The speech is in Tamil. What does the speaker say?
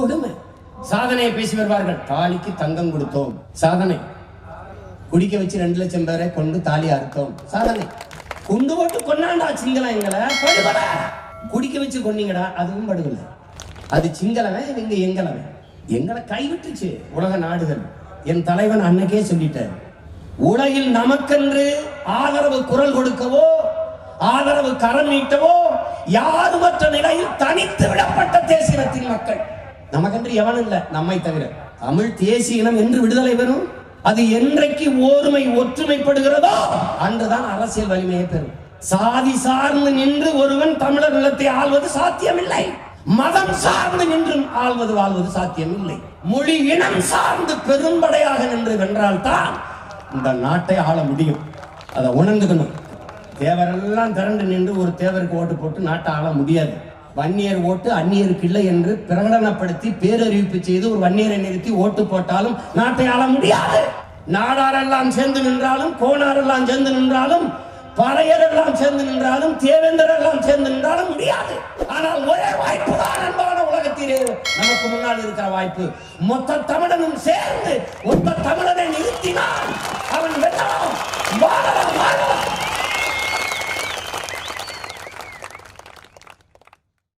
கொடுமை. சாதனையை பேசி வருவார்கள். தாலிக்கு தங்கம் கொடுத்தோம். சாதனை. குடிக்க வச்சு ரெண்டு லட்சம் பேரை கொண்டு தாலி அறுத்தோம். சாதனை. குண்டு போட்டு கொண்டாண்டா சிங்களம் எங்களை? படுகொலை குடிக்க வச்சு கொன்னீங்கடா அதுவும் படுகொலை. அது சிங்களவன் இவங்க எங்களவன் எங்களை கைவிட்டுச்சு உலக நாடுகள். என் தலைவன் அன்னைக்கே சொல்லிட்டார். உலகில் நமக்கென்று ஆதரவு குரல் கொடுக்கவோ ஆதரவு கரம் நீட்டவோ யாருமற்ற நிலையில் தனித்து விடப்பட்ட தேசியத்தின் மக்கள். நமக்கென்று எவனும் இல்ல? நம்மை தவிர. தமிழ் தேசிய இனம் என்று விடுதலை பெறும்? அது என்றைக்கு ஓர்மை ஒற்றுமைப்படுகிறதோ அன்றுதான் அரசியல் வலிமையை பெறும். சாதி சார்ந்து நின்று ஒருவன் தமிழர் நிலத்தை ஆள்வது சாத்தியமில்லை. மதம் சார்ந்து நின்றும் ஆள்வது வாழ்வது சாத்தியமில்லை. மொழி இனம் சார்ந்து பெரும்படையாக நின்று வென்றால்தான் இந்த நாட்டை ஆள முடியும். அதை உணர்ந்துக்கணும். தேவரெல்லாம் திரண்டு நின்று ஒரு தேவருக்கு ஓட்டு போட்டு நாட்டை ஆள முடியாது. வன்னியர் ஓட்டு அந்நியருக்கு இல்லை என்று பிரகடனப்படுத்தி பேரறிவிப்பு செய்து ஒரு வன்னியரை நிறுத்தி ஓட்டு போட்டாலும் நாட்டை ஆள முடியாது. நாடாரெல்லாம் சேர்ந்து நின்றாலும் கோணாரெல்லாம் சேர்ந்து நின்றாலும் பறையரெல்லாம் சேர்ந்து நின்றாலும் தேவேந்தர் எல்லாம் சேர்ந்து நின்றாலும் முடியாது. ஆனால் ஒரே வாய்ப்பு தான் அன்பான உலகத்திலே நமக்கு முன்னால் இருக்கிற வாய்ப்பு. மொத்த தமிழனும் சேர்ந்து மொத்த தமிழனை நிறுத்தினால்